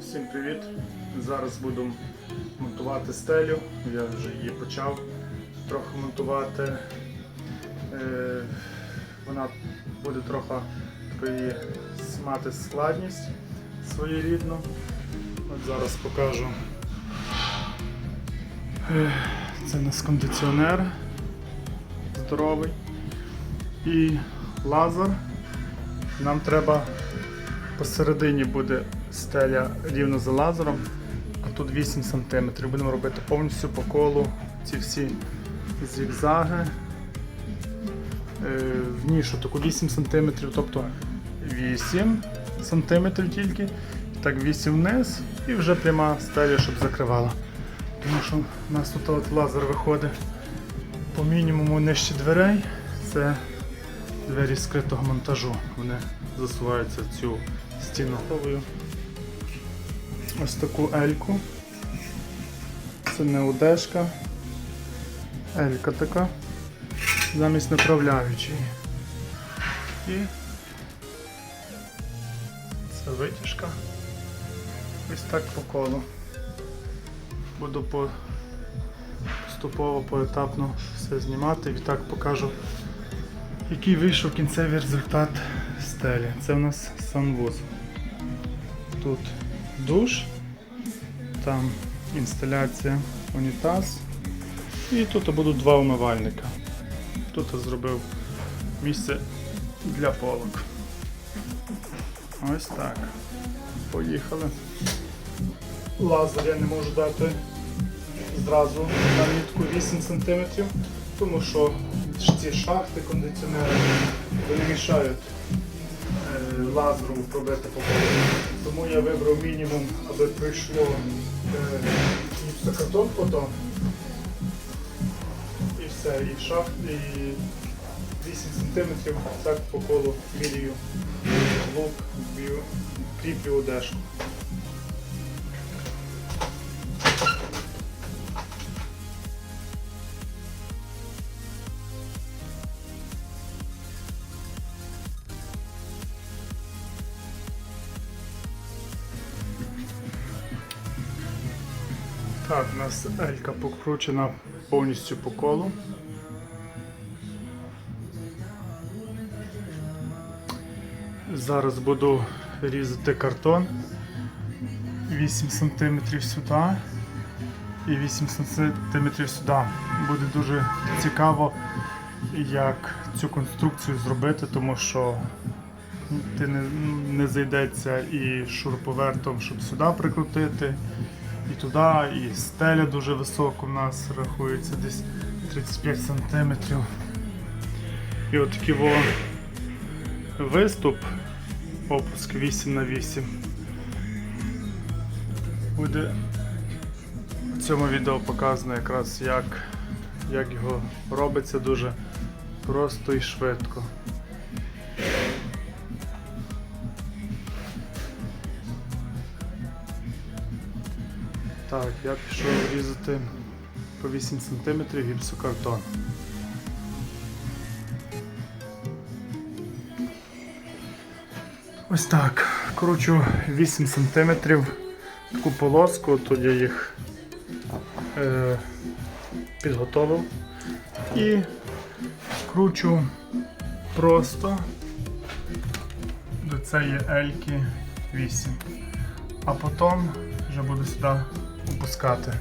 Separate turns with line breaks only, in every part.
Всім привіт! Зараз буду монтувати стелю. Я вже її почав трохи монтувати. Е, Вона буде трохи такої мати складність своєрідну. От зараз покажу. Е, Це у нас кондиціонер здоровий і лазер. Нам треба посередині буде стеля рівно за лазером, а тут 8 см. Будемо робити повністю по колу ці всі зігзаги. Е, В нішу таку 8 см, тобто 8 см тільки, так 8 вниз і вже пряма стеля, щоб закривала. Тому що у нас тут от лазер виходить по мінімуму нижче дверей. Це двері скритого монтажу. Вони засуваються в цю стіну. Ось таку ельку. Це не удешка. Елька така. Замість направляючої. І це витяжка. Ось так по колу. Буду по поступово, поетапно все знімати. Відтак покажу який вийшов кінцевий результат стелі. Це у нас санвуз. Тут душ, там інсталяція, унітаз. І тут будуть два умивальника. Тут я зробив місце для полок. Ось так. Поїхали. Лазер я не можу дати зразу на мітку 8 см, тому що ці шахти кондиціонери вони мішають лазеру пробити по колу. Тому я вибрав мінімум, аби прийшло е, гіпсокартон потім. І все, і шахт, і 8 см так по колу мірію лук, кріплю одежку. Елька покручена повністю по колу. Зараз буду різати картон 8 см сюди і 8 см сюди. Буде дуже цікаво, як цю конструкцію зробити, тому що ти не, не зайдеться і шуруповертом, щоб сюди прикрутити і туди, і стеля дуже висока у нас рахується десь 35 см. І от такий виступ, опуск 8 на 8 Буде в цьому відео показано якраз як, як його робиться дуже просто і швидко. Так, я пішов різати по 8 см гіпсокартон. Ось так. Кручу 8 см таку полоску, я їх е, підготовив і кручу просто до цієї ельки 8. А потім вже буду сюди опускати.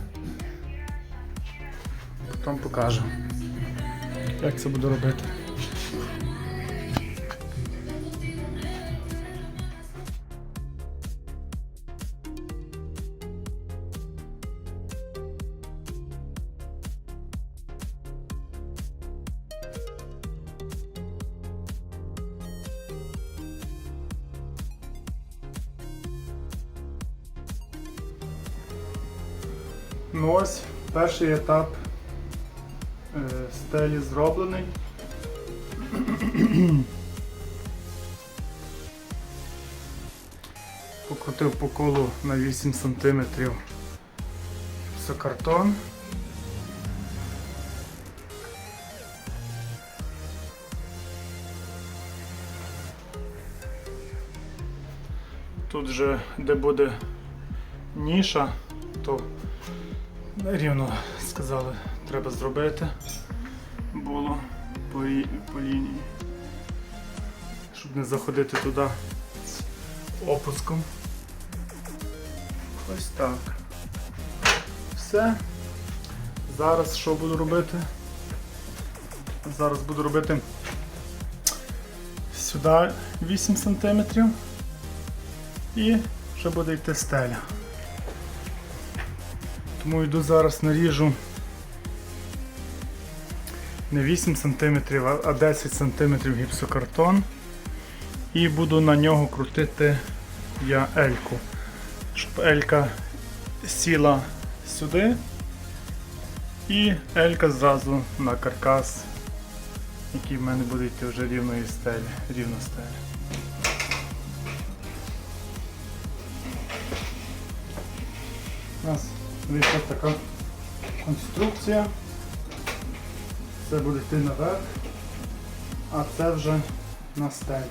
Потім покажу, як це буду робити. Ну ось, перший етап е, стелі зроблений. Покрутив по колу на 8 см картон. Тут же, де буде ніша, то рівно сказали, треба зробити. Було по, по лінії. Щоб не заходити туди з опуском. Ось так. Все. Зараз що буду робити? Зараз буду робити сюди 8 см і ще буде йти стеля. Тому йду зараз наріжу не 8 см, а 10 см гіпсокартон. І буду на нього крутити я ельку, щоб елька сіла сюди і елька зразу на каркас, який в мене буде йти вже рівної стелі, рівна стеля. У нас вийшла така конструкція. Це буде йти наверх, а це вже на стелі.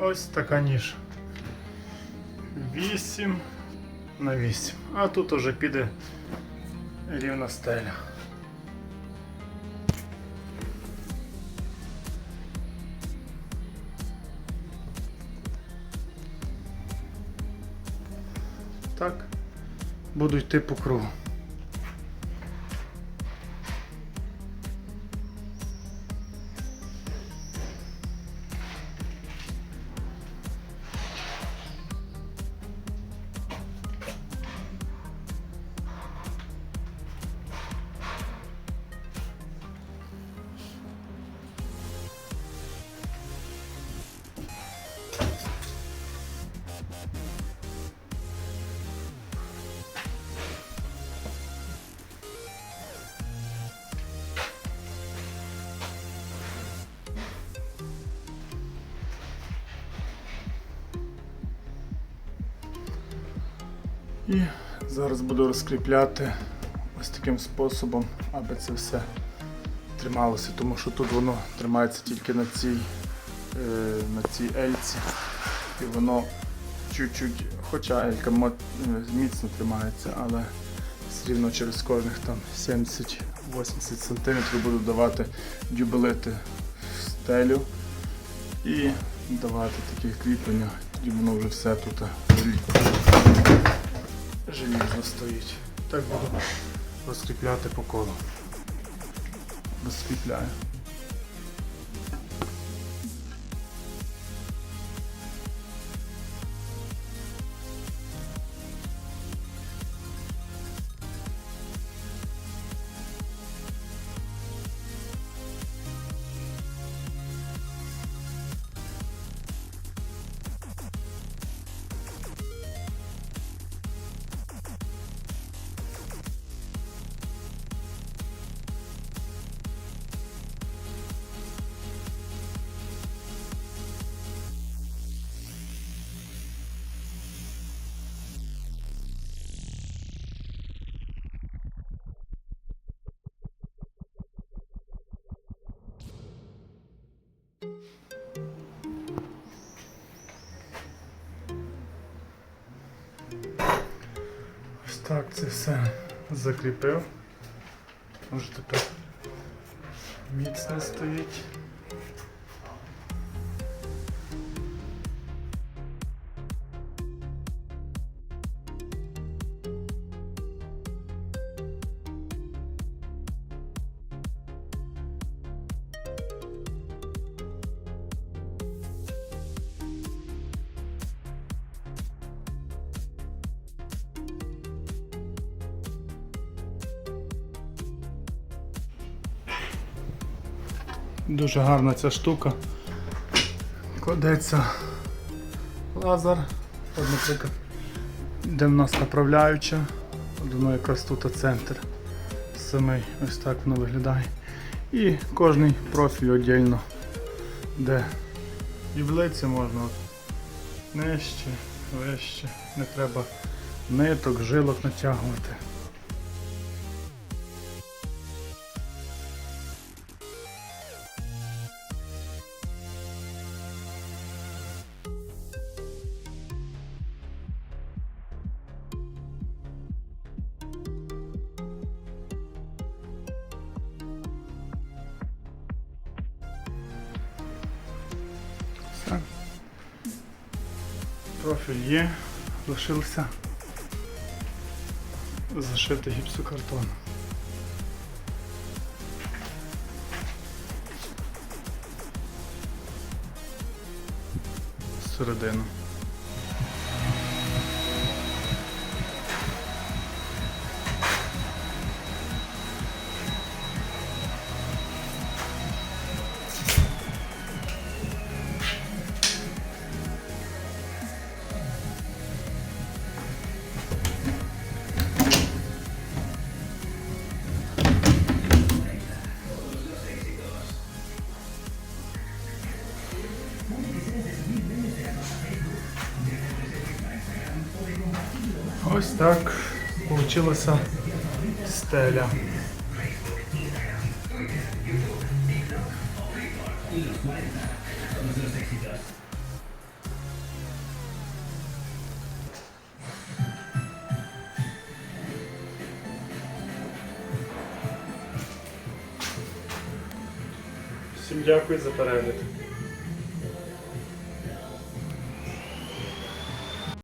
Ось така ніж. 8 на 8. А тут уже піде рівна стеля. Так, буду йти по кругу. І зараз буду розкріпляти ось таким способом, аби це все трималося, тому що тут воно тримається тільки на цій, е, на цій ельці. І воно чуть-чуть, хоча елька міцно тримається, але все рівно через кожних там 70-80 см буду давати дюбелити в стелю і давати таке кріплення, тоді воно вже все тут желі- желізно стоїть. Так буду розкріпляти по колу. Розкріпляю. Так це все закріпив. Може тепер міцно стоїть. Дуже гарна ця штука. Кладеться лазер. От, наприклад, де в нас направляюча. Воно якраз тут центр. Самий ось так воно виглядає. І кожний профіль віддільно, де і можна нижче, вище, не треба ниток, жилок натягувати. Профіль є, лишився зашити гіпсокартон. Середину. Так получилася стеля. Всім дякую за перегляд.